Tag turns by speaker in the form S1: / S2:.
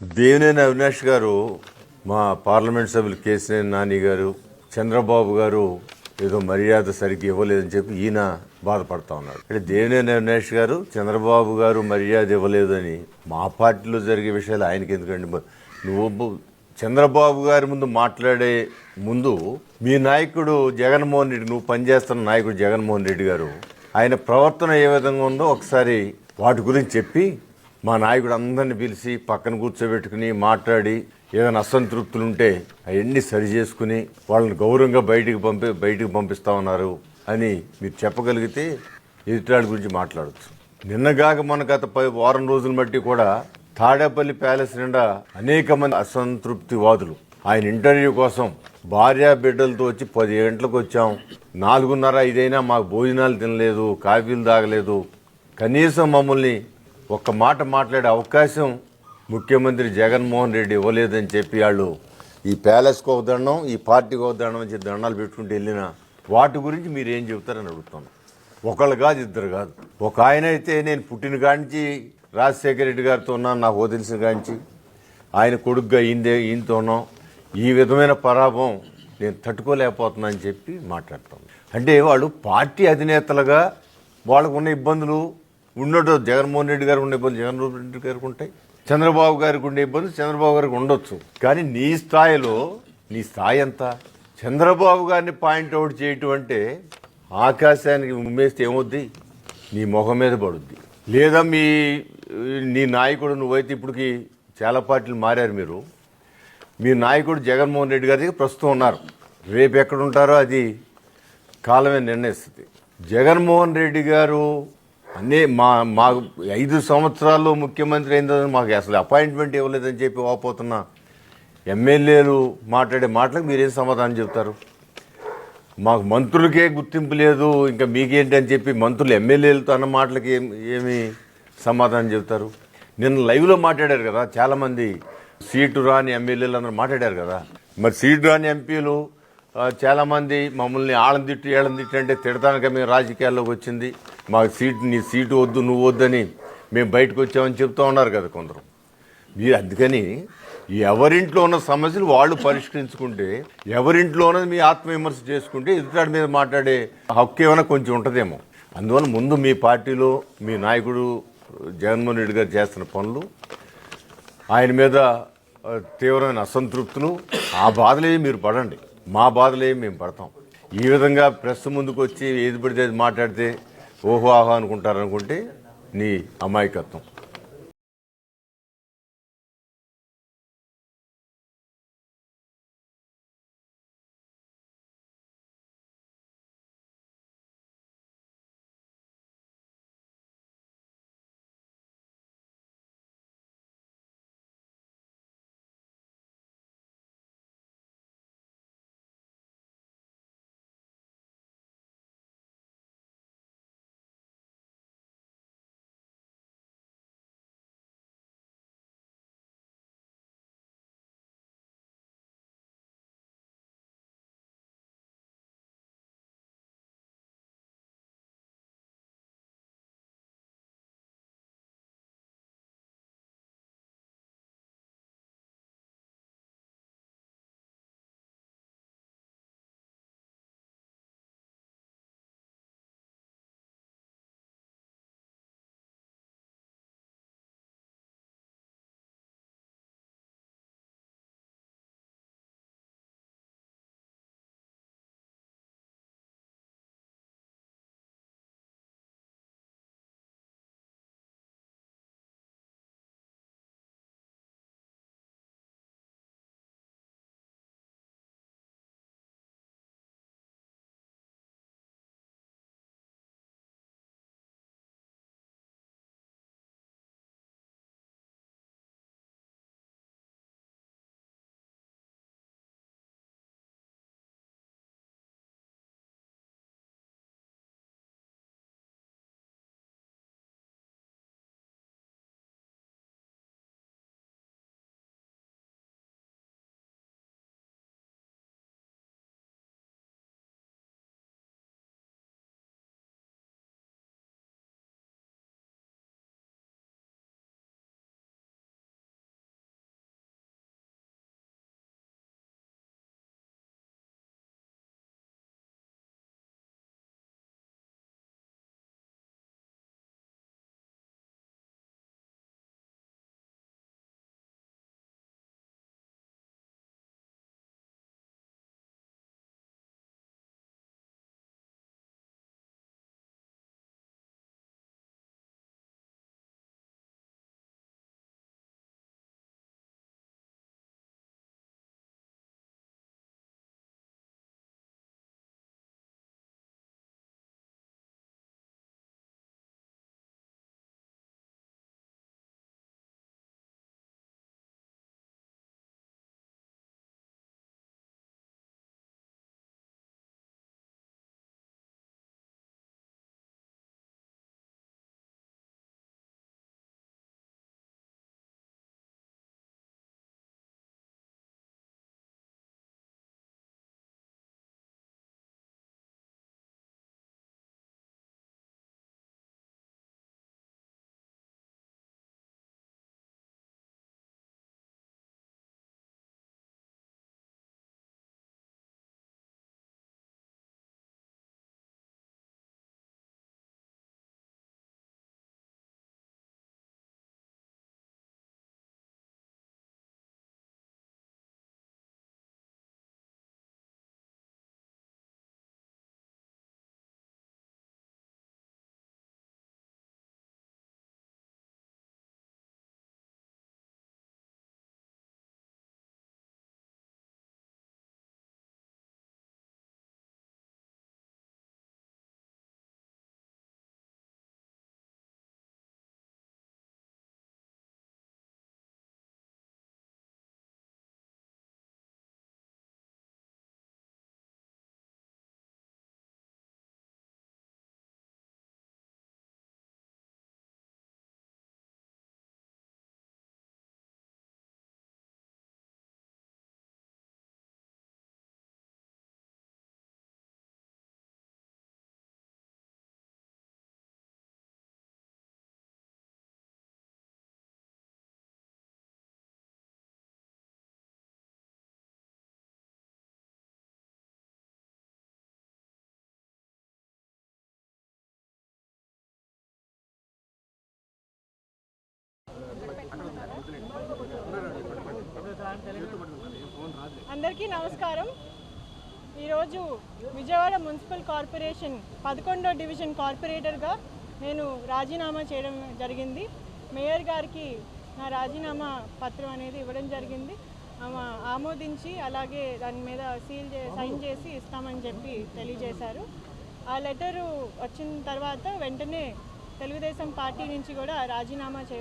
S1: దేవినేని అవినాష్ గారు మా పార్లమెంట్ సభ్యులు కేసీఆర్ నాని గారు చంద్రబాబు గారు ఏదో మర్యాద సరిగ్గా ఇవ్వలేదని చెప్పి ఈయన బాధపడతా ఉన్నాడు అంటే దేవినేని అవినాష్ గారు చంద్రబాబు గారు మర్యాద ఇవ్వలేదని మా పార్టీలో జరిగే విషయాలు ఆయనకి ఎందుకండి? మరి నువ్వు చంద్రబాబు గారి ముందు మాట్లాడే ముందు మీ నాయకుడు జగన్మోహన్ రెడ్డి నువ్వు పనిచేస్తున్న నాయకుడు జగన్మోహన్ రెడ్డి గారు ఆయన ప్రవర్తన ఏ విధంగా ఉందో ఒకసారి వాటి గురించి చెప్పి మా నాయకుడు అందరిని పిలిచి పక్కన కూర్చోబెట్టుకుని మాట్లాడి ఏదైనా అసంతృప్తులు ఉంటే అవన్నీ సరి చేసుకుని వాళ్ళని గౌరవంగా బయటికి పంపి బయటికి పంపిస్తా ఉన్నారు అని మీరు చెప్పగలిగితే ఎదుటాడి గురించి మాట్లాడచ్చు. నిన్నగాక మన గత వారం రోజులు బట్టి కూడా తాడేపల్లి ప్యాలెస్ నిండా అనేక మంది అసంతృప్తి వాదులు ఆయన ఇంటర్వ్యూ కోసం భార్య బిడ్డలతో వచ్చి పది గంటలకు వచ్చాం. నాలుగున్నర ఐదైనా మాకు భోజనాలు తినలేదు కాఫీలు తాగలేదు. కనీసం మమ్మల్ని ఒక్క మాట మాట్లాడే అవకాశం ముఖ్యమంత్రి జగన్మోహన్ రెడ్డి ఇవ్వలేదని చెప్పి వాళ్ళు ఈ ప్యాలెస్కి ఒక దండం ఈ పార్టీకి ఒక దండం అని దండాలు పెట్టుకుంటూ వెళ్ళిన వాటి గురించి మీరు ఏం చెబుతారని అడుగుతాను ఒకళ్ళు కాదు ఇద్దరు కాదు. ఒక ఆయన అయితే నేను పుట్టిన కాంచి రాజశేఖర రెడ్డి గారితో ఉన్నాను నాకు వదిలిసిన కాంచి ఆయన కొడుకుగా ఈయనదే ఈయనతో ఉన్నాం. ఈ విధమైన పరాభం నేను తట్టుకోలేకపోతున్నా అని చెప్పి మాట్లాడతాను అంటే వాళ్ళు పార్టీ అధినేతలుగా వాళ్ళకున్న ఇబ్బందులు ఉండటం జగన్మోహన్ రెడ్డి గారు ఉండే ఇబ్బంది జగన్మోహన్ రెడ్డి గారికి ఉంటాయి. చంద్రబాబు గారికి ఉండే ఇబ్బంది చంద్రబాబు గారికి ఉండొచ్చు. కానీ నీ స్థాయిలో నీ స్థాయి ఎంత? చంద్రబాబు గారిని పాయింట్అవుట్ చేయటం అంటే ఆకాశానికి ఉమ్మేస్తే ఏమవుద్ది నీ ముఖం మీద పడుద్ది. లేదా మీ నీ నాయకుడు నువ్వైతే ఇప్పటికి చాలా పార్టీలు మారారు మీరు. మీ నాయకుడు జగన్మోహన్ రెడ్డి గారి దగ్గర ప్రస్తుతం ఉన్నారు. రేపు ఎక్కడ ఉంటారో అది కాలమే నిర్ణయిస్తుంది. జగన్మోహన్ రెడ్డి గారు అన్నీ మా మా ఐదు సంవత్సరాల్లో ముఖ్యమంత్రి అయిందని మాకు అసలు అపాయింట్మెంట్ ఇవ్వలేదని చెప్పి వాపోతున్న ఎమ్మెల్యేలు మాట్లాడే మాటలకు మీరేం సమాధానం చెప్తారు మాకు మంత్రులకే గుర్తింపు లేదు ఇంకా మీకేంటి అని చెప్పి మంత్రులు ఎమ్మెల్యేలతో అన్న మాటలకి ఏమి సమాధానం చెబుతారు? నిన్న లైవ్లో మాట్లాడారు కదా చాలామంది సీటు రాని ఎమ్మెల్యేలు అందరూ మాట్లాడారు కదా. మరి సీటు రాని ఎంపీలు చాలామంది మమ్మల్ని ఆళ్ళని తిట్టు ఏళ్ళని తిట్టు అంటే తిడతానిక మేము రాజకీయాల్లోకి వచ్చింది. మాకు సీటు నీ సీటు వద్దు నువ్వు వద్దని మేము బయటకు వచ్చామని చెప్తూ ఉన్నారు కదా కొందరు. మీరు అందుకని ఎవరింట్లో ఉన్న సమస్యలు వాళ్ళు పరిష్కరించుకుంటే ఎవరింట్లో ఉన్నది మీ ఆత్మవిమర్శ చేసుకుంటే ఎదుటాడి మీద మాట్లాడే హక్కు ఏమైనా కొంచెం ఉంటుందేమో. అందువల్ల ముందు మీ పార్టీలో మీ నాయకుడు జగన్మోహన్ రెడ్డి గారు చేస్తున్న పనులు ఆయన మీద తీవ్రమైన అసంతృప్తులు ఆ బాధలే మీరు పడండి. మా బాధలే మేము పడతాం. ఈ విధంగా ప్రెస్ ముందుకు వచ్చి ఏది పడితే అది మాట్లాడితే ఓహో ఆహో అనుకుంటారనుకుంటే నీ అమాయకత్వం.
S2: అందరికీ నమస్కారం. ఈరోజు విజయవాడ మున్సిపల్ కార్పొరేషన్ పదకొండో డివిజన్ కార్పొరేటర్గా నేను రాజీనామా చేయడం జరిగింది. మేయర్ గారికి నా రాజీనామా పత్రం అనేది ఇవ్వడం జరిగింది. ఆమె ఆమోదించి అలాగే దాని మీద సీల్ సైన్ చేసి ఇస్తామని చెప్పి తెలియజేశారు. ఆ లెటరు వచ్చిన తర్వాత వెంటనే తెలుగుదేశం పార్టీ నుంచి కూడా రాజీనామా చే